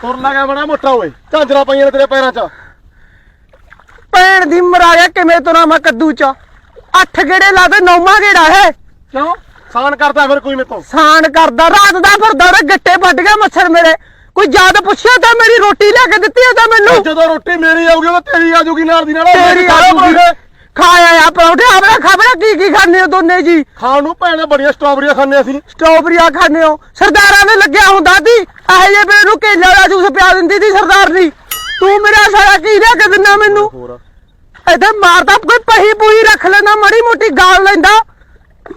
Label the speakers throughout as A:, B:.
A: ਤੁਰ ਲੱਗਾ ਬੜਾ ਮੋਟਾ ਓਏ। ਝਾਂਜਰਾ ਪਈਆਂ ਨੇ ਤੇਰੇ ਪੈਰਾਂ 'ਚ।
B: ਭੈਣ ਦੀ ਮਰਾਇਆ ਕਿਵੇਂ ਤੁਰਾਂ ਮੈਂ ਕੱਦੂ ਚ? ਅੱਠ ਗੇੜੇ ਲਾ ਦੇ ਨੌਵਾਂ ਗੇੜਾ ਹੈ।
A: ਕਿਉਂ? ਸਾਨ ਕਰਦਾ ਫਿਰ ਕੋਈ ਮੇਤੋਂ
B: ਸਾਨ ਕਰਦਾ ਰਾਤ ਦਾ ਫਿਰਦਾ ਉਹ ਗੱਟੇ ਵੱਢ ਗਿਆ ਮੱਛਰ ਮੇਰੇ। ਕੋਈ ਯਾਦ ਪੁੱਛਿਆ ਤਾਂ ਮੇਰੀ ਰੋਟੀ ਲੈ ਕੇ ਦਿੱਤੀ ਤਾਂ ਮੈਨੂੰ?
A: ਜਦੋਂ ਰੋਟੀ ਮੇਰੀ ਆਊਗੀ ਉਹ ਤੇਰੀ ਆਜੂਗੀ ਨਾਲ ਦੀ ਨਾਲ।
B: ਤੇਰੀ
A: ਮੇਰੀ
B: ਆਜੂਗੀ। ਖਾਇਆ ਆ ਪਰੌਂਠੇ ਆਪਣਾ ਖਬਰਾਂ ਕੀ ਕੀ ਖਾਣੇ ਹੋ ਦੋਨੇ ਜੀ?
A: ਖਾਣ ਨੂੰ ਭੈਣੇ ਬੜੀਆਂ ਸਟ੍ਰਾਬੇਰੀਆਂ ਖਾਂਦੇ ਅਸੀਂ।
B: ਸਟ੍ਰਾਬੇਰੀਆਂ ਖਾਣੇ ਹੋ? ਸਰਦਾਰਾਂ ਨੇ ਲੱਗਿਆ ਹੁੰਦਾ ਸੀ ਇਹੋ ਜਿਹੇ ਬੇ ਨੂੰ ਕੇਲੇ ਵਾਲਾ ਜੂਸ ਪਿਆ ਦਿੰਦੀ ਸੀ ਸਰਦਾਰਨੀ ਤੂੰ ਮੇਰਾ ਸਾਰਾ ਕੀ ਲਿਆ ਕੇ ਦਿੰਦਾ ਮੈਨੂੰ?
A: ਹੋਰ
B: ਮਾਰਦਾ ਕੋਈ ਪਹੀ ਪੂਈ ਰੱਖ ਲੈਂਦਾ ਮਾੜੀ ਮੋਟੀ ਗਾਲ ਲੈਂਦਾ।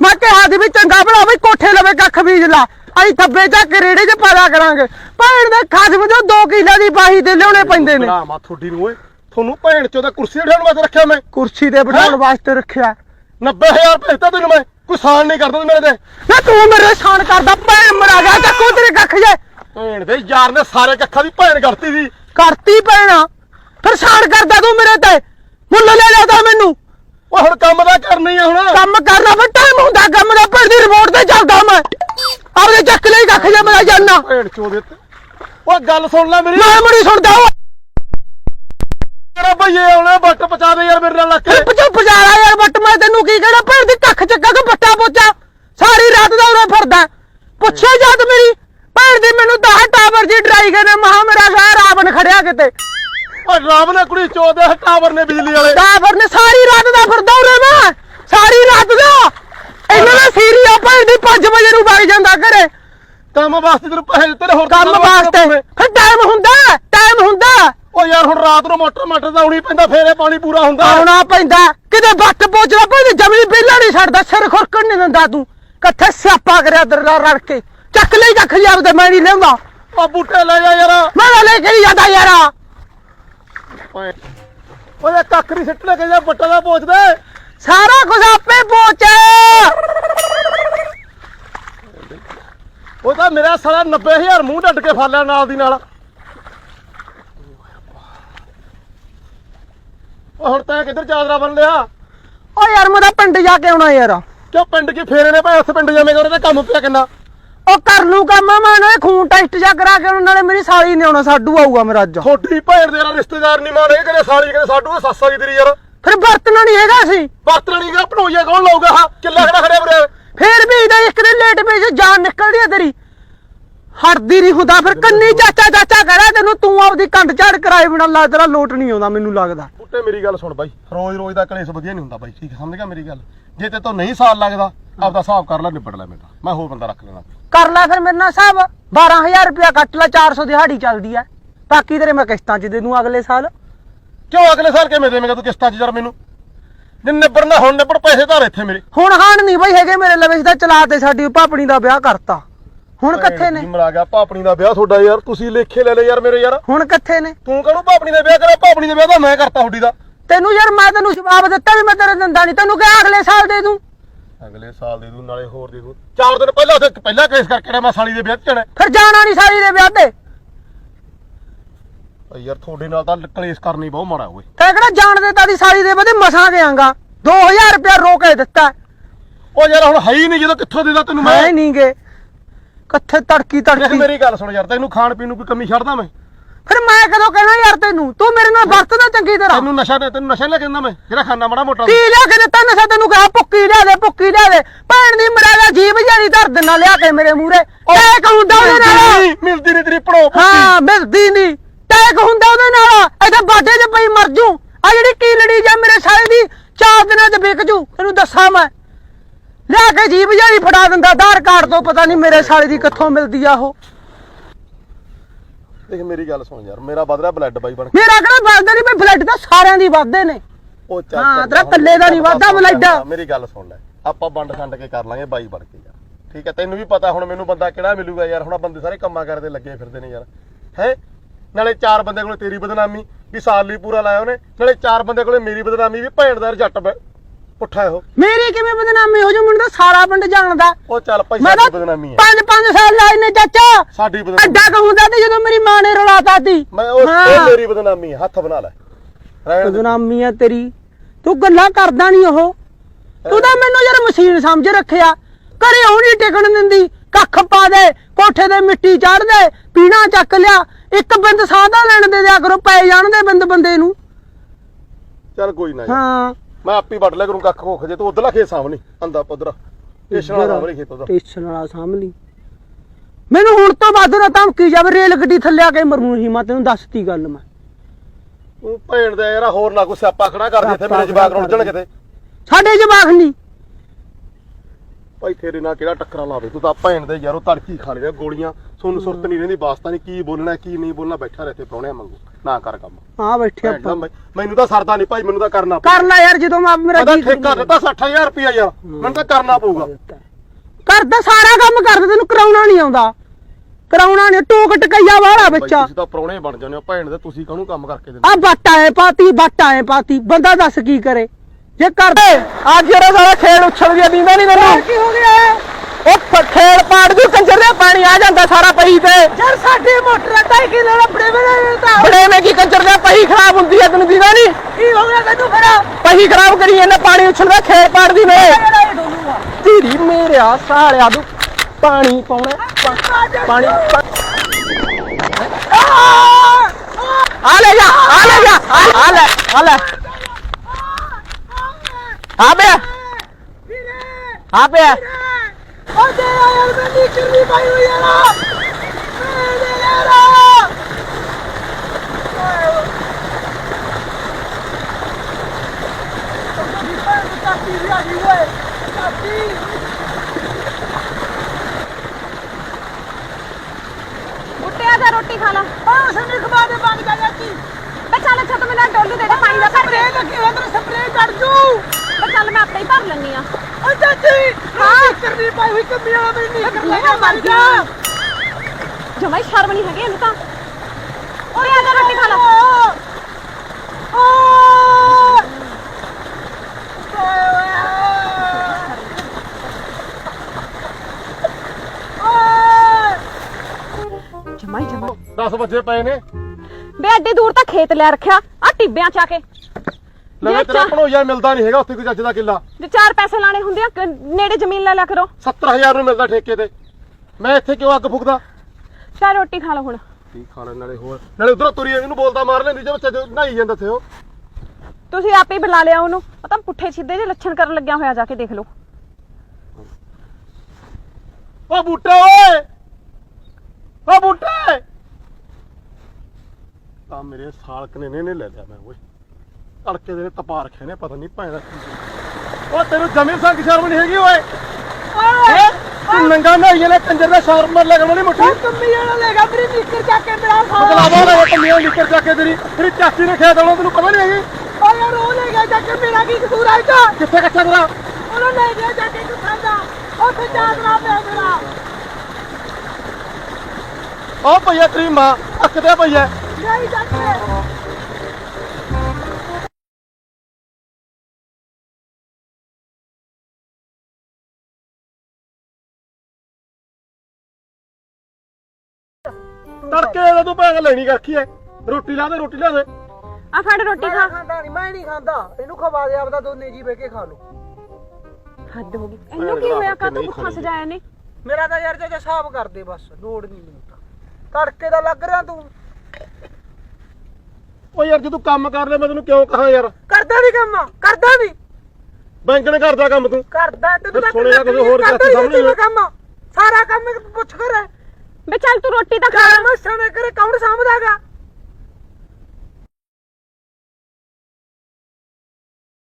B: ਮੈਂ ਕਿਹਾ ਦੀ ਵੀ ਚੰਗਾ ਭਲਾ ਵੀ ਕੋਠੇ ਲਵੇ ਕੱਖ ਬੀਜ ਲਾ। ਅਸੀਂ ਥੱਬੇ ਚੱਕ ਰੇੜੇ 'ਚ ਪਾਇਆ ਕਰਾਂਗੇ। ਭੈਣ ਦੇ ਖਸਮ ਜੋ 2 ਕਿੱਲਾ ਦੀ ਬਾਹੀ ਤੇ ਲਿਆਉਣੇ ਪੈਂਦੇ ਨੇ।
A: ਮਾ ਥੋੜੀ ਨੂੰ ਓਏ। ਤੁਹਾਨੂੰ ਭੈਣ ਚੋਂ ਤਾਂ ਕੁਰਸੀ ਬਿਠਾਉਣ ਵਾਸਤੇ ਰੱਖਿਆ ਮੈਂ।
B: ਕੁਰਸੀ ਤੇ ਬਿਠਾਉਣ? ਵਾਸਤੇ ਰੱਖਿਆ।
A: 90000 ਭੇਜਤਾ ਤੈਨੂੰ ਮੈਂ। ਕੋਈ ਸਾਨ ਨਹੀਂ ਕਰਦਾ ਤੂੰ ਮੇਰੇ ਤੇ।
B: ਨਾ ਤੂੰ ਮੇਰੇ ਸਾਨ ਕਰਦਾ ਭੈਣ ਮਰਾ ਗਿਆ ਚੱਕੋ ਤੇਰੇ ਕੱਖ ਜੇ।
A: ਭੈਣ ਦੇ ਯਾਰ ਨੇ ਸਾਰੇ ਕੱਖਾਂ ਦੀ ਭੈਣ ਕਰਤੀ ਸੀ।
B: ਕਰਤੀ ਭੈਣਾ ਫਿਰ ਸਾਨ ਕਰਦਾ ਤੂੰ ਮੇਰੇ ਤੇ। ਮੁੱਲ ਲੈ ਲਿਆ ਤਾਂ ਮੈਨੂੰ।
A: ਉਹ ਹੁਣ ਕੰਮ ਦਾ ਕਰਨੀ ਆ ਹੁਣ।
B: ਕੰਮ ਕਰਨਾ ਫਿਰ ਟਾਈਮ ਹੁੰਦਾ ਕੰਮ ਦਾ। ਪਰ ਦੀ ਰਿਪੋਰਟ ਤੇ ਚੱਲਦਾ ਮੈਂ। ਆਪਦੇ ਚੱਕ ਲਈ ਕੱਖ ਜੇ ਮੈਂ ਜਾਨਾ।
A: ਭੈਣ ਚੋ ਦੇ ਤੇ ਉਹ ਗੱਲ ਸੁਣ ਲੈ ਮੇਰੀ।
B: ਮੈਂ ਮੜੀ ਸੁਣਦਾ
A: ਕਿਹੜਾ ਭਈਏ ਆਉਣਾ ਬੱਟ ਪਚਾ ਦੇ ਯਾਰ ਮੇਰੇ ਨਾਲ ਲੱਗ ਕੇ।
B: ਪਿੱਛੇ ਪੁਜਾਰਾ ਯਾਰ ਬੱਟ ਮੈਂ ਤੈਨੂੰ ਕੀ ਕਹਿਣਾ? ਭੈਣ ਦੀ ਕੱਖ ਚੱਕਾ ਕੇ ਬੱਟਾ ਪੋਚਾ। ਸਾਰੀ ਰਾਤ ਦਾ ਉਰੇ ਫਿਰਦਾ। ਪੁੱਛੇ ਜਦ ਮੇਰੀ। ਭੈਣ ਦੀ ਮੈਨੂੰ 10 ਟਾਵਰ ਜੀ ਡਰਾਈ ਗਏ ਨੇ। ਮਹਾ ਮੇਰਾ ਸਾਰਾ ਰਾਵਣ ਖੜਿਆ ਕਿਤੇ।
A: ਓ ਰਾਮ ਨੇ ਕੁੜੀ ਚੋ ਦੇ ਟਾਵਰ ਨੇ ਬਿਜਲੀ ਵਾਲੇ।
B: ਟਾਵਰ ਨੇ ਸਾਰੀ ਰਾਤ ਦਾ ਫਿਰਦਾ ਉਰੇ ਮੈਂ। ਸਾਰੀ ਰਾਤ ਦਾ। ਇਹਨਾਂ ਦਾ ਸੀਰੀਆ ਭੈਣ ਦੀ 5 ਵਜੇ ਨੂੰ ਵਗ ਜਾਂਦਾ ਘਰੇ।
A: ਕੰਮ ਵਾਸਤੇ ਤੈਨੂੰ ਪੈਸੇ ਦਿੱਤੇ ਨੇ ਹੋਰ
B: ਕੰਮ ਵਾਸਤੇ ਫਿਰ ਟਾਈਮ ਹੁੰਦਾ ਟਾਈਮ ਹੁੰਦਾ।
A: ਓ ਯਾਰ ਹੁਣ ਰਾਤ ਨੂੰ ਮੋਟਰ ਮਟਰ ਦਾ ਆਉਣੀ ਪੈਂਦਾ ਫੇਰ ਇਹ ਪਾਣੀ ਪੂਰਾ ਹੁੰਦਾ।
B: ਆਉਣਾ ਪੈਂਦਾ। ਕਿਤੇ ਬੱਟ ਪੋਚਦਾ ਭਾਈ ਜਮੀ ਪਹਿਲਾਂ ਨਹੀਂ ਛੱਡਦਾ ਸਿਰ ਖੁਰਕਣ ਨਹੀਂ ਦਿੰਦਾ ਤੂੰ। ਕਿੱਥੇ ਸਿਆਪਾ ਕਰਿਆ ਦਰਦਾ ਰੜ ਕੇ? ਚੱਕ ਲਈ ਚੱਕ ਲਿਆ ਤੇ ਮੈਂ ਨਹੀਂ ਲਿਆਉਂਦਾ।
A: ਓ ਬੂਟੇ ਲੈ ਜਾ ਯਾਰ।
B: ਮੈਂ ਤਾਂ ਲੈ ਕੇ ਨਹੀਂ ਜਾਂਦਾ ਯਾਰਾ।
A: ਓਏ ਕੱਖ ਨਹੀਂ ਸਿੱਟ ਲੈ ਕੇ ਜਾ ਬੱਟਾ ਦਾ ਪੋਚ ਦੇ।
B: ਸਾਰਾ ਕੁਝ ਆਪੇ ਪੋਚ
A: ਉਹ ਤਾਂ ਮੇਰਾ ਸਾਲਾ 90000 ਮੂੰਹ ਡੱਡ ਕੇ ਫੜ ਲਿਆ ਨਾਲ ਦੀ ਨਾਲ। ਓ ਹੁਣ ਤੈਂ ਕਿੱਧਰ ਚਾਦਰਾ ਬਣ ਲਿਆ?
B: ਓ ਯਾਰ ਮੈਂ ਤਾਂ ਪਿੰਡ ਜਾ ਕੇ ਆਉਣਾ ਯਾਰ।
A: ਕਿਉਂ ਪਿੰਡ ਕੀ ਫੇਰੇ ਨੇ ਭਾਈ? ਉੱਥੇ ਪਿੰਡ ਜਾਵੇਂਗਾ ਉਹਦੇ ਤੇ ਕੰਮ ਪਿਆ ਕਿੰਨਾ?
B: ਉਹ ਕਰ ਲੂ ਕੰਮ ਮੈਂ ਨਾਲੇ ਖੂਨ ਟੈਸਟ ਜਾ ਕਰਾ ਕੇ ਉਹਨਾਂ ਨਾਲੇ ਮੇਰੀ ਸਾਲੀ ਨੇ ਆਉਣਾ ਸਾਡੂ ਆਊਗਾ ਮੇਰਾ ਅੱਜ।
A: ਛੋਟੀ ਭੈਣ ਦੇ ਨਾਲ ਰਿਸ਼ਤੇਦਾਰ ਨਹੀਂ ਮਾਣੇ ਕਦੇ ਸਾਲੀ ਕਦੇ ਸਾਡੂ ਸੱਸਾ ਦੀ ਤੇਰੀ ਯਾਰ।
B: ਫਿਰ ਵਰਤਣਾ ਨਹੀਂ ਹੈਗਾ ਸੀ।
A: ਬਰਤਣੀ ਦਾ ਭਣੋਈਆ ਕੌਣ ਲਾਊਗਾ? ਹਾਂ ਕਿੱਲਾ ਖੜਾ ਖੜਿਆ ਵੀਰੇ?
B: ਫੇਰ ਵੀ ਇਹਦਾ ਇੱਕ ਦਿਨ ਲੇਟ ਪਈ ਜਾਨ ਨਿਕਲਦੀ ਆ ਤੇਰੀ। ਹਟਦੀ ਨਹੀਂ ਹੁੰਦਾ ਫਿਰ ਕੰਨੀ ਚਾਚਾ ਚਾਚਾ ਕਰਾ ਤੈਨੂੰ ਤੂੰ ਆਪਦੀ ਕੰਡ ਝਾੜ ਕਰਾਏ ਬਿਨਾ ਲਾ ਤੇਰਾ ਲੋਟ ਨਹੀਂ ਆਉਂਦਾ ਮੈਨੂੰ ਲੱਗਦਾ।
A: ਬੁੱਟੇ ਮੇਰੀ ਗੱਲ ਸੁਣ ਬਾਈ ਰੋਜ਼ ਰੋਜ਼ ਦਾ ਕਲੇਸ਼ ਵਧੀਆ ਨਹੀਂ ਹੁੰਦਾ ਬਾਈ ਠੀਕ ਸਮਝ ਗਿਆ ਮੇਰੀ ਗੱਲ? ਜੇ ਤੇ ਤੋਂ ਨਹੀਂ ਸਾਲ ਲੱਗਦਾ ਆਪਦਾ ਹਿਸਾਬ ਕਰ ਲੈ ਨਿਬੜ ਲੈ ਮੇਰਾ। ਮੈਂ ਹੋਰ ਬੰਦਾ ਰੱਖ ਲੈਣਾ।
B: ਕਰ ਲੈ ਫਿਰ ਮੇਰੇ ਨਾਲ ਹਿਸਾਬ 12000 ਰੁਪਇਆ ਕੱਟ ਲੈ 400 ਦਿਹਾੜੀ ਚੱਲਦੀ ਐ ਬਾਕੀ ਤੇਰੇ ਮੈਂ ਕਿਸ਼ਤਾਂ 'ਚ ਦੇ ਦੂੰ ਅਗਲੇ ਸਾਲ।
A: ਕਿਉਂ ਅਗਲੇ ਸਾਲ ਕਿਵੇਂ ਦੇਵੇਂਗਾ ਤੂੰ ਕਿਸ਼ਤਾਂ 'ਚ ਯਾਰ ਮੈਨੂੰ? ਜੇ ਨਿਬੜਨਾ ਹੁਣ ਨਿਬੜ ਪੈਸੇ ਧਾਰ ਇੱਥੇ ਮੇਰੇ।
B: ਹੁਣ ਹਾਣ ਨਹੀਂ ਬਈ ਹੈਗੇ ਮੇਰੇ ਲਵੇ ਦਾ ਚਲਾ ਤੇ ਸਾਡੀ ਭਾਪਣੀ ਦਾ ਵਿਆਹ ਕਰਤਾ। ਹੁਣ ਕਿੱਥੇ ਨੇ?
A: ਮਰਾ ਗਿਆ ਭਾਪਣੀ ਦਾ ਵਿਆਹ ਤੁਹਾਡਾ ਯਾਰ ਤੁਸੀਂ ਲੇਖੇ ਲੈ ਲੈ ਯਾਰ ਮੇਰੇ ਯਾਰ।
B: ਹੁਣ ਕਿੱਥੇ ਨੇ?
A: ਤੂੰ ਕਹਣੂ ਭਾਪਣੀ ਦਾ ਵਿਆਹ ਕਰਾ ਭਾਪਣੀ ਦਾ ਵਿਆਹ ਤਾਂ ਮੈਂ ਕਰਤਾ ਤੁਹਾਡੀ ਦਾ।
B: ਤੈਨੂੰ ਯਾਰ ਮੈਂ ਤੈਨੂੰ ਜਵਾਬ ਦਿੱਤਾ ਵੀ ਮੈਂ ਤੇਰੇ ਦਿੰਦਾ ਨਹੀਂ ਤੈਨੂੰ ਕਿਹਾ ਅਗਲੇ ਸਾਲ ਦੇ ਦੂੰ।
A: ਅਗਲੇ ਸਾਲ ਦੇ ਦੂੰ ਨਾਲੇ ਹੋਰ ਦੇ ਦੂੰ। ਚਾਰ ਦਿਨ ਪਹਿਲਾਂ ਉੱਥੇ ਪਹਿਲਾਂ ਕੇਸ ਕਰਕੇ ਮੈਂ ਸਾਲੀ ਦੇ ਵਿਆਹ ਜਾਣਾ।
B: ਫਿਰ ਜਾਣਾ ਨਹੀਂ ਸਾਲੀ ਦੇ ਵਿਆਹ ਤੇ।
A: ਯਾਰ ਤੁਹਾਡੇ ਨਾਲ ਤਾਂ ਕਲੇਸ਼ ਕਰਨੀ ਬਹੁਤ ਮਾੜਾ ਓਏ।
B: ਤੈਂ ਕਿਹੜਾ ਜਾਣ ਦੇ ਤਾਦੀ ਸਾਲੀ ਦੇ ਬਦੇ ਮਸਾਂ ਦੇਆਂਗਾ 2000 ਰੁਪਇਆ ਰੋਕ ਦਿੱਤਾ।
A: ਓ ਯਾਰ ਹੁਣ ਹੈ ਹੀ ਨਹੀਂ ਜਦੋਂ ਕਿੱਥੋਂ ਦੇਦਾ ਤੈਨੂੰ ਮੈਂ?
B: ਮੈਂ ਨਹੀਂ ਗਏ ਕਿੱਥੇ ਤੜਕੀ ਤੜਕੀ?
A: ਮੇਰੀ ਗੱਲ ਸੁਣ ਯਾਰ ਤੈਨੂੰ ਖਾਣ ਪੀਣ ਨੂੰ ਕੋਈ ਕਮੀ ਛੱਡਦਾ ਮੈਂ?
B: ਫਿਰ ਮੈਂ ਕਦੋਂ ਕਹਿਣਾ ਯਾਰ ਤੈਨੂੰ? ਤੂੰ ਮੇਰੇ ਨਾਲ ਵਰਤਦਾ ਚੰਗੀ ਤਰ੍ਹਾਂ।
A: ਤੈਨੂੰ ਨਸ਼ਾ ਤੈਨੂੰ ਨਸ਼ਾ ਲੈ ਕੇ ਦਿੰਦਾ ਮੈਂ? ਜਿਹੜਾ ਖਾਣਾ ਮਾੜਾ ਮੋਟਾ।
B: ਕੀ ਲਿਆ ਕੇ ਦਿੱਤਾ ਨਸ਼ਾ ਤੈਨੂੰ ਕਹਾ? ਪੁੱਕੀ ਲਿਆ ਦੇ ਪੁੱਕੀ ਲਿਆ ਦੇ। ਭੈਣ ਦੀ ਮਰਾਗਾ ਜੀਬ ਜਾਨੀ ਧਰ ਦਿਨਾ ਲਿਆ ਕੇ ਮੇਰੇ ਮੂਹਰੇ। ਟੈਕ ਹੁੰਦਾ ਉਹਦੇ ਨਾਲ।
A: ਮਿਲਦੀ ਨਹੀਂ ਤੇਰੀ ਭੜੋ
B: ਹਾਂ ਮਿਲਦੀ ਨਹੀਂ। ਟੈਕ ਹੁੰਦਾ ਉਹਦੇ ਨਾਲ। ਇਹਦੇ ਬਾਡੇ 'ਚ ਪਈ ਮਰ ਜੂ। ਆ ਜਿਹੜੀ ਕੀਲੜੀ ਜਾਂ ਮੇਰੇ ਸਾਲੇ ਦੀ ਚਾਰ ਦਿਨਾਂ 'ਚ ਵਿਕ ਜੂ। ਤੈਨੂੰ ਦੱਸਾਂ ਮੈਂ। ਲਿਆ ਕੇ ਜੀਬ ਜਾਨੀ ਫੜਾ ਦਿੰਦਾ ਆਧਾਰ ਕਾਰਡ ਤੋਂ ਪਤਾ ਨਹੀਂ ਮੇਰੇ ਸਾਲੇ ਦੀ ਕਿੱਥੋਂ ਮਿਲਦੀ ਆ ਉਹ।
A: ਦੇਖ ਮੇਰੀ ਗੱਲ ਸੁਣ ਯਾਰ ਮੇਰਾ ਵੱਧ ਰਿਹਾ ਬਲੱਡ ਬਾਈ ਬਣ ਕੇ।
B: ਮੇਰਾ ਕਿਹੜਾ ਵੱਧਦਾ ਨਹੀਂ ਮੈਂ ਬਲੱਡ ਤਾਂ ਸਾਰਿਆਂ ਦੀ ਵੱਧਦੇ ਨੇ।
A: ਉਹ ਚੱਲ
B: ਹਾਂ,
A: ਚੱਲ
B: ਤੇਰਾ
A: ਹੁਣ
B: ਇਕੱਲੇ ਦਾ ਨੀ
A: ਗੱਲ
B: ਵੱਧਦਾ।
A: ਹਾਂ, ਮੇਰੀ ਗੱਲ ਸੁਣ ਲੈ ਆਪਾਂ ਵੰਡ ਛੰਡ ਕੇ ਕਰ ਲਾਂਗੇ ਬਾਈ ਬਣ ਕੇ ਯਾਰ। ਠੀਕ ਹੈ ਤੈਨੂੰ ਵੀ ਪਤਾ ਹੁਣ ਮੈਨੂੰ ਬੰਦਾ ਕਿਹੜਾ ਮਿਲੂਗਾ ਯਾਰ ਹੁਣ ਆਹ ਬੰਦੇ ਸਾਰੇ ਕੰਮਾਂ ਕਰਦੇ ਲੱਗੇ ਫਿਰਦੇ ਨੇ ਯਾਰ। ਹੈ? ਨਾਲੇ ਚਾਰ ਬੰਦੇ ਕੋਲੇ ਤੇਰੀ ਬਦਨਾਮੀ ਵੀ ਸਾਲ ਲਈ ਪੂਰਾ ਲਾਇਆ ਉਹਨੇ ਨਾਲੇ ਚਾਰ ਬੰਦੇ ਕੋਲੇ ਮੇਰੀ ਬਦਨਾਮੀ ਵੀ ਭੈਣਦਾਰ ਜੱਟ ਬੈ- ਪੁੱਠਾ ਇਹੋ।
B: ਮੇਰੀ ਕਿਵੇਂ ਬਦਨਾਮੀ ਹੋ ਜੂ? ਮੈਨੂੰ ਤਾਂ ਸਾਰਾ ਪਿੰਡ ਜਾਣਦਾ।
A: ਉਹ ਚੱਲ ਭਾਈ
B: ਮੈਂ
A: ਸਾਡੀ ਬਦਨਾਮੀ ਹੈ
B: ਪੰਜ ਪੰਜ ਸਾਲ ਲਾਏ ਨੇ ਚਾਚਾ।
A: ਸਾਡੀ ਬਦਨਾਮੀ।
B: ਅੱਡਾ ਕ ਹੁੰਦਾ ਤੇ ਜਦੋਂ ਮੇਰੀ ਮਾਂ ਨੇ ਰਲਾਤਾ ਸੀ।
A: ਮੈਂ ਉਹ ਮੇਰੀ ਬਦਨਾਮੀ ਹੈ ਹੱਥ ਬਣਾ ਲੈ। ਰਹਿਣ ਦੇ।
B: ਬਦਨਾਮੀ ਆ ਤੇਰੀ। ਤੂੰ ਗੱਲਾਂ ਕਰਦਾ ਨਹੀਂ ਉਹ। ਤੂੰ ਤਾਂ ਮੈਨੂੰ ਯਾਰ ਮਸ਼ੀਨ ਸਮਝ ਰੱਖਿਆ। ਘਰੇ ਉਹ ਨਹੀਂ ਟਿਕਣ ਦਿੰਦੀ। ਕੱਖ ਪਾ ਦੇ ਕੋਠੇ ਤੇ ਮਿੱਟੀ ਚੜ ਦੇ ਪੀਣਾ ਚੱਕ ਲਿਆ। ਇੱਕ ਬਿੰਦ ਸਾਦਾ ਲੈਣ ਦੇ ਦਿਆ ਕਰੋ ਪੈ ਜਾਣ ਦੇ ਬਿੰਦ ਬੰਦੇ ਨੂੰ।
A: ਚੱਲ ਕੋਈ ਨਾ ਯਾਰ।
B: ਹਾਂ।
A: ਮੈਂ ਆਪੀ ਵੱਢ ਲਿਆ ਕਰੂੰ ਕੱਖ ਖੋਖ ਜੇ ਤੂੰ ਉਧਰਲਾ ਖੇਤ ਸਾਹਮਣੇ ਅੰਦਾ ਪੁੱਧਰ ਟੇਸ਼ਨ ਵਾਲਾ ਸਾਹਮਣੇ ਖੇਤ ਉਹਦਾ।
B: ਟੇਸ਼ਨ ਵਾਲਾ ਸਾਹਮਣੀ ਮੈਨੂੰ ਹੁਣ ਤੋਂ ਵੱਧ ਨਾ ਧਮਕੀ ਜਾਵੇ ਰੇਲ ਗੱਡੀ ਥੱਲੇ ਆ ਕੇ ਮਰੂ ਹੀ ਮੈਂ ਤੈਨੂੰ ਦੱਸਤੀ ਗੱਲ ਮੈਂ।
A: ਤੂੰ ਭੈਣ ਦੇ ਯਾਰ ਹੋਰ ਨਾ ਕੋਈ ਸਿਆਪਾ ਖੜਾ ਕਰ ਦੇ ਇੱਥੇ ਮੇਰੇ ਜਵਾਕ ਰੁੱਟ ਜਾਣ ਕਿਤੇ।
B: ਸਾਡੇ ਜਵਾਕ ਨਹੀਂ।
A: ਭਾਈ ਤੇਰੇ ਨਾਲ ਕਿਹੜਾ ਟੱਕਰਾ ਲਾਵੇ? ਤੂੰ ਤਾਂ ਭੈਣ ਦੇ ਯਾਰੋ ਤੜਕੀ ਖਾ ਲਿਆ ਗੋਲੀਆਂ ਸੁਣ ਸੁਰਤ ਨਹੀਂ ਰਹਿੰਦੀ ਵਾਸਤਾ ਨਹੀਂ ਕੀ ਬੋਲਣਾ ਕੀ ਨਹੀਂ ਬੋਲਣਾ ਬੈਠਾ ਰਹੇ ਤੇ ਪ੍ਰਾਹੁਣਿਆਂ ਮੰਗੂ ਨਾ ਕਰ ਕੰਮ।
B: ਆ ਬੈਠੇ
A: ਭੈਣ ਦਾ
B: ਆਪਾਂ।
A: ਮੈਂ- ਮੈਨੂੰ ਤਾਂ ਸਰਦਾ ਨਹੀਂ ਭਾਈ ਮੈਨੂੰ ਤਾਂ ਕਰਨਾ ਪਊ।
B: ਕਰ ਲੈ ਯਾਰ ਜਦੋਂ ਮੈਂ ਮੇਰਾ ਜੀ
A: ਠੇਕਾ ਦਿੱਤਾ 60000 ਰੁਪਇਆ ਯਾਰ। ਮੈਨੂੰ ਤਾਂ ਕਰਨਾ ਪਊਗਾ।
B: ਕਰਦਾ ਸਾਰਾ ਕੰਮ ਕਰਦਾ ਤੈਨੂੰ ਕਰਾਉਣਾ ਨਹੀਂ ਆਉਂਦਾ। ਕਰਾਉਣਾ ਨਹੀਂ ਟੋਕ ਟਕਈਆ ਵਾਲਾ
A: ਭਾਈ
B: ਬੱਚਾ
A: ਤੁਸੀਂ ਤਾਂ ਪ੍ਰਾਹੁਣੇ ਬਣ ਜਾਂਦੇ ਹੋ ਭੈਣ ਦੇ ਤੁਸੀਂ ਕਾਹਨੂੰ ਕੰਮ ਕਰਕੇ ਦਿੰਦੇ
B: ਆ ਬੱਟਾ ਐ ਪਾਤੀ ਬੱਟਾ ਐ ਪਾਤੀ ਬੰਦਾ ਦੱਸ ਕੀ ਕਰੇ? ਜੇ ਕਰਦੇ ਅੱਜ ਜਿਹੜਾ ਸਾਰਾ ਖੇਡ ਉਛਲ ਗਿਆ ਦੀਂਦਾ ਨਹੀਂ ਤੈਨੂੰ ਕੀ ਹੋ ਗਿਆ? ਉਹ ਪ- ਖੇਡ ਪਾੜ ਦੂ ਕੰਜਰ ਦੇ ਪਾਣੀ ਆ ਜਾਂਦਾ ਸਾਰਾ ਪਹੀ ਤੇ। ਯਾਰ ਸਾਡੀ ਮੋਟਰ ਢਾਈ ਕਿਲੋ ਦਾ ਬੜੇ ਬੜੇ ਤਾਂ ਮੇ ਕੀ ਕੰਜਰ ਦੇ ਪਹੀ ਖਰਾਬ ਹੁੰਦੀ ਐ ਤੈਨੂੰ ਦੀਂਦਾ ਨਹੀਂ? ਕੀ ਹੋ ਗਿਆ ਤੈਨੂੰ ਫਿਰ? ਪਹੀ ਖਰਾਬ ਕਰੀ ਇਹਨੇ ਪਾਣੀ ਉਛਲਦਾ ਖੇਡ ਪਾੜ ਦੀ ਨੇ। ਤੇਰੀ ਮੇਰਿਆ ਸਾਲਿਆ ਤੂੰ ਪਾਣੀ ਪਾਉਣਾ। ਪਾਣੀ ਆ। ਲੈ ਜਾ ਆ ਲੈ ਜਾ ਆ- ਆ ਲੈ ਆ ਲੈ। ਆ ਬੇ ਆ ਬੇ ਓ ਤੇਰਾ ਯਾਰ ਮੈਂ ਨਹੀਂ ਕਰਨੀ ਪਾਈ ਹੋਈ ਯਾਰ ਮੇਰੇ ਯਾਰ।
C: ਉੱਟਿਆ ਜਾ ਰੋਟੀ ਖਾ ਲਾ।
B: ਆ ਸੰਨੀ ਖਵਾ ਦੇ ਬੰਦ ਕਰ ਜਾਂਦੀ
C: ਬੇ ਚੱਲ ਅੱਛਾ ਤੂੰ ਮੈਨੂੰ ਡੋਲੂ ਦੇ ਦੇ ਪਾਣੀ ਦਾ ਭਰ ਕੇ
B: ਲੱਗੀ ਹੋਇਆ ਤੇਰਾ ਸਪਰੇ ਕਰ ਜੂ
C: ਬੇ ਚੱਲ ਮੈਂ ਆਪੇ ਹੀ ਭਰ ਲੈਣੀ ਆ
B: ਓ ਚਾਚੀ ਹਾਂ। ਕਰਨੀ ਪਾਈ ਹੋਈ ਕੰਮੀ ਵਾਲਾ ਮੈਨੂੰ ਨਹੀਂ ਕਰ ਲੈਗਾ ਮਰ ਜਾ
C: ਜਮਾ ਹੀ ਸ਼ਰਮ ਨਹੀਂ ਹੈਗੀ ਇਹਨੂੰ ਤਾਂ। ਉਰੇ ਆ ਜਾ ਰੋਟੀ ਖਾ ਲਾ। ਜਮਾ
A: 10 ਵਜੇ ਪਏ ਨੇ।
C: ਬੇ ਐਡੀ ਦੂਰ ਤਾਂ ਖੇਤ ਲੈ ਰੱਖਿਆ। ਆ ਟਿੱਬਿਆਂ ਚ ਆ ਕੇ।
A: ਲੈ
C: ਜੇ
A: ਤੇਰਾ
C: ਚਾ-
A: ਭਣੋਈਆ ਮਿਲਦਾ ਨਹੀਂ ਹੈਗਾ ਉੱਥੇ ਕੋਈ ਚੱਜ ਦਾ ਕਿੱਲਾ।
C: ਜੇ ਚਾਰ ਪੈਸੇ ਲਾਣੇ ਹੁੰਦੇ ਆ ਕ- ਨੇੜੇ ਜ਼ਮੀਨ ਲੈ ਲਿਆ ਕਰੋ।
A: 70000 ਨੂੰ ਮਿਲਦਾ ਠੇਕੇ ਤੇ। ਮੈਂ ਇੱਥੇ ਕਿਉਂ ਅੱਗ ਫੁਕਦਾ?
C: ਚਾਹ ਰੋਟੀ ਖਾ ਲਓ ਹੁਣ।
A: ਕੀ ਖਾਣਾ ਨਾਲੇ ਹੋਰ। ਨਾਲੇ ਉਧਰੋਂ ਤੁਰੀ ਇਹਨੂੰ ਬੋਲਦਾ ਮਾਰ ਲੈਂਦੀ ਜੇ ਬੱਚਾ ਨਹਾਈ ਜਾਂਦਾ ਇੱਥੇ ਉਹ।
C: ਤੁਸੀਂ ਆਪੇ ਹੀ ਬੁਲਾ ਲਿਆ ਉਹਨੂੰ। ਉਹ ਤਾਂ ਪੁੱਠੇ ਸਿੱਧੇ ਜਿਹੇ ਲੱਛਣ ਕਰਨ ਲੱਗਿਆ ਹੋਇਆ ਜਾ ਕੇ ਦੇਖ ਲਓ।
A: ਓ ਬੂਟਾ ਓਏ ਓ ਬੂਟਾ ਤਾਂ ਮੇਰੇ ਸਾਲਕ ਨੇ ਨੇ ਲੈ ਲਿਆ ਮੈਂ ਓਏ। ਤੜਕੇ ਦੇ ਤਪਾ ਰੱਖੇ ਨੇ ਪਤਾ ਨਹੀਂ ਭੈਣ ਦਾ ਕੀ ਓ ਤੈਨੂੰ ਜਮੀ ਸੰਗ ਸ਼ਰਮ ਨਹੀਂ ਹੈਗੀ ਓਏ? ਓਏ ਤੂੰ ਨੰਗਾ ਨਹਾਈ ਨੇ ਕੰਜਰ ਦਾ ਸ਼ਰਮ ਮਰ ਲੱਗਣ ਵਾਲੀ ਮੁੱਠੀ।
B: ਕੰਮੀ ਵਾਲਾ ਲੈਗਾ ਮੇਰੀ ਨਿੱਕਰ ਚੱਕ ਕੇ ਮੇਰਾ
A: ਬਦਲਾਵਾ ਲੈ ਕੰਮੀਆਂ ਨਿਕਲ ਜਾ ਕੇ ਤੇਰੀ। ਤੇਰੀ ਚਾਚੀ ਨੇ ਖੇਤ ਆਉਣਾ ਤੈਨੂੰ ਪਤਾ ਨਹੀਂ ਹੈਗੀ।
B: ਓ ਯਾਰ ਉਹ ਲੈ ਗਿਆ ਚੱਕ ਕੇ ਮੇਰਾ ਕੀ ਕਸੂਰ ਹੈ ਇਹਦਾ
A: ਕਿੱਥੇ ਕੱਚਾ ਤੇਰਾ?
B: ਉਹਨੂੰ ਲੈ ਗਿਆ ਚੱਕ ਕੇ ਕਿੱਥਾਂ ਦਾ ਉੱਥੇ ਜਾਗਣਾ ਪਿਆ ਮੇਰਾ।
A: ਓ ਭਈਆ ਤੇਰੀ ਮਾਂ ਅੱਕਦੇ ਭਈਆ।
B: ਨਹੀਂ
A: ਤੜਕੇ ਦਾ ਤੂੰ ਭੈਣ ਲੈਣੀ ਕਰਖੀ ਐ। ਰੋਟੀ ਲਾ ਦੇ ਰੋਟੀ ਲਾ ਦੇ।
C: ਆ ਫੜ ਰੋਟੀ ਖਾ।
B: ਖਾਂਦਾ ਨਹੀਂ ਮੈਂ ਨਹੀਂ ਖਾਂਦਾ। ਇਹਨੂੰ ਖਵਾ ਦੇ ਆਪਦਾ ਦੋਨੇ ਜੀ ਬਹਿ ਕੇ ਖਾ ਲਓ।
C: ਹੱਦ ਹੋ ਗਈ। ਇਹਨੂੰ ਕੀ ਹੋਇਆ? ਕਾ ਤੂੰ ਭੁੱਖਾ ਸਜਾਇਆ ਨੇ?
B: ਮੇਰਾ ਤਾਂ ਯਾਰ ਜੇ ਹਿਸਾਬ ਕਰ ਦੇ ਬਸ ਲੋੜ ਨਹੀਂ ਮੈਨੂੰ ਤਾਂ। ਤੜਕੇ ਦਾ ਲੱਗ ਰਿਹਾ ਤੂੰ।
A: ਓ ਯਾਰ ਜੇ ਤੂੰ ਕੰਮ ਕਰ ਲੈ ਮੈਂ ਤੈਨੂੰ ਕਿਉਂ ਕਹਾਂ ਯਾਰ?
B: ਕਰਦਾ ਨਹੀਂ ਕੰਮ ਕਰਦਾ ਨਹੀਂ
A: ਬੈਂਕ ਨੇ ਕਰਦਾ ਕੰਮ ਤੂੰ।
B: ਕਰਦਾ ਤੈਨੂੰ
A: ਫਿਰ ਸੁਣਿਆ ਕਿਸੇ ਹੋਰ
B: ਨੀ
A: ਸਾਹਮਣੇ
B: ਤੈਨੂੰ ਕੰਮ। ਸਾਰਾ ਕੰਮ ਪੁੱਛ ਕਰ।
C: ਬੇ ਚੱਲ ਤੂੰ ਰੋਟੀ ਤਾਂ ਖਾ।
B: ਕੰਮ ਸਾਨੇ ਕਰੇ ਕੌਣ ਸਾਂਭਦਾਗਾ?